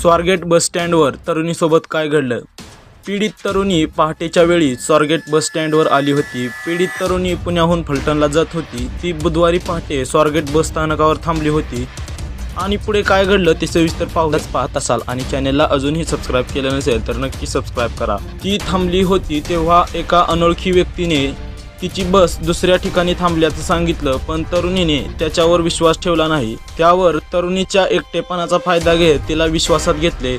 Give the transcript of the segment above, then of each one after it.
स्वारगेट बसस्टँडवर तरुणीसोबत काय घडलं? पीडित तरुणी पहाटेच्या वेळी स्वारगेट बसस्टँडवर आली होती. पीडित तरुणी पुण्याहून फलटणला जात होती. ती बुधवारी पहाटे स्वारगेट बस स्थानकावर थांबली होती. आणि पुढे काय घडलं ते सविस्तर पाहूनच पाहत असाल. आणि चॅनेलला अजूनही सबस्क्राईब केलं नसेल तर नक्की सबस्क्राईब करा. ती थांबली होती तेव्हा एका अनोळखी व्यक्तीने तिची बस दुसऱ्या ठिकाणी थांबल्याचं सांगितलं पण तरुणीने त्याच्यावर विश्वास ठेवला नाही. त्यावर तरुणीच्या एकटेपणाचा फायदा घेत तिला विश्वासात घेतले.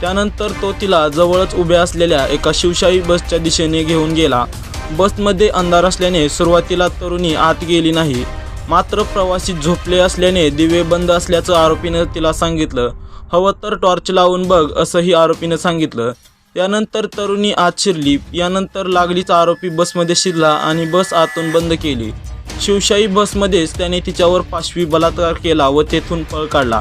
त्यानंतर तो तिला जवळच उभ्या असलेल्या एका शिवशाही बसच्या दिशेने घेऊन गेला. बसमध्ये अंधार असल्याने सुरुवातीला तरुणी आत गेली नाही. मात्र प्रवासी झोपले असल्याने दिवे बंद असल्याचं आरोपीनं तिला सांगितलं. हवं तर टॉर्च लावून बघ असंही आरोपीनं सांगितलं. त्यानंतर तरुणी आत शिरली. यानंतर लागलीच आरोपी बसमध्ये शिरला आणि बस आतून बंद केली. शिवशाही बसमध्येच त्याने तिच्यावर पाशवी बलात्कार केला व तेथून पळ काढला.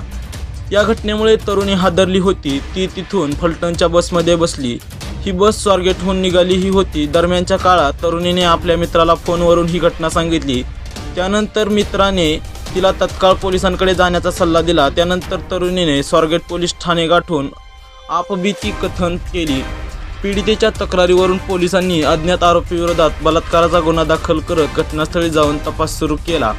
या घटनेमुळे तरुणी हादरली होती. ती तिथून फलटणच्या बसमध्ये बसली. ही बस स्वारगेटहून निघाली ही होती. दरम्यानच्या काळात तरुणीने आपल्या मित्राला फोनवरून ही घटना सांगितली. त्यानंतर मित्राने तिला तत्काळ पोलिसांकडे जाण्याचा सल्ला दिला. त्यानंतर तरुणीने स्वारगेट पोलीस ठाणे गाठून आपबीती कथन केली. पीडितेच्या तक्रारीवरून पोलिसांनी अज्ञात आरोपीविरोधात बलात्काराचा गुन्हा दाखल करत घटनास्थळी जाऊन तपास सुरू केला.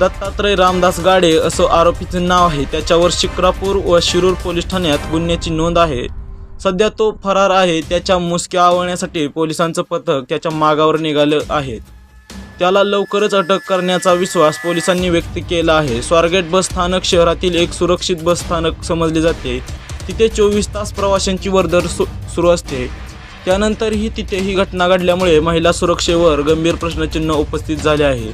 दत्तात्रय रामदास गाडे असं आरोपीचं नाव आहे. त्याच्यावर शिक्रापूर व शिरूर पोलीस ठाण्यात गुन्ह्याची नोंद आहे. सध्या तो फरार आहे. त्याच्या मुसक्या आवळण्यासाठी पोलिसांचं पथक त्याच्या मागावर निघालं आहे. त्याला लवकरच अटक करण्याचा विश्वास पोलिसांनी व्यक्त केला आहे. स्वारगेट बस स्थानक शहरातील एक सुरक्षित बस स्थानक समजले जाते. तिथे चोवीस तास प्रवाशांची वर्दळ सु सुरू असते. त्यानंतरही तिथे ही घटना घडल्यामुळे महिला सुरक्षेवर गंभीर प्रश्नचिन्ह उपस्थित झाले आहे.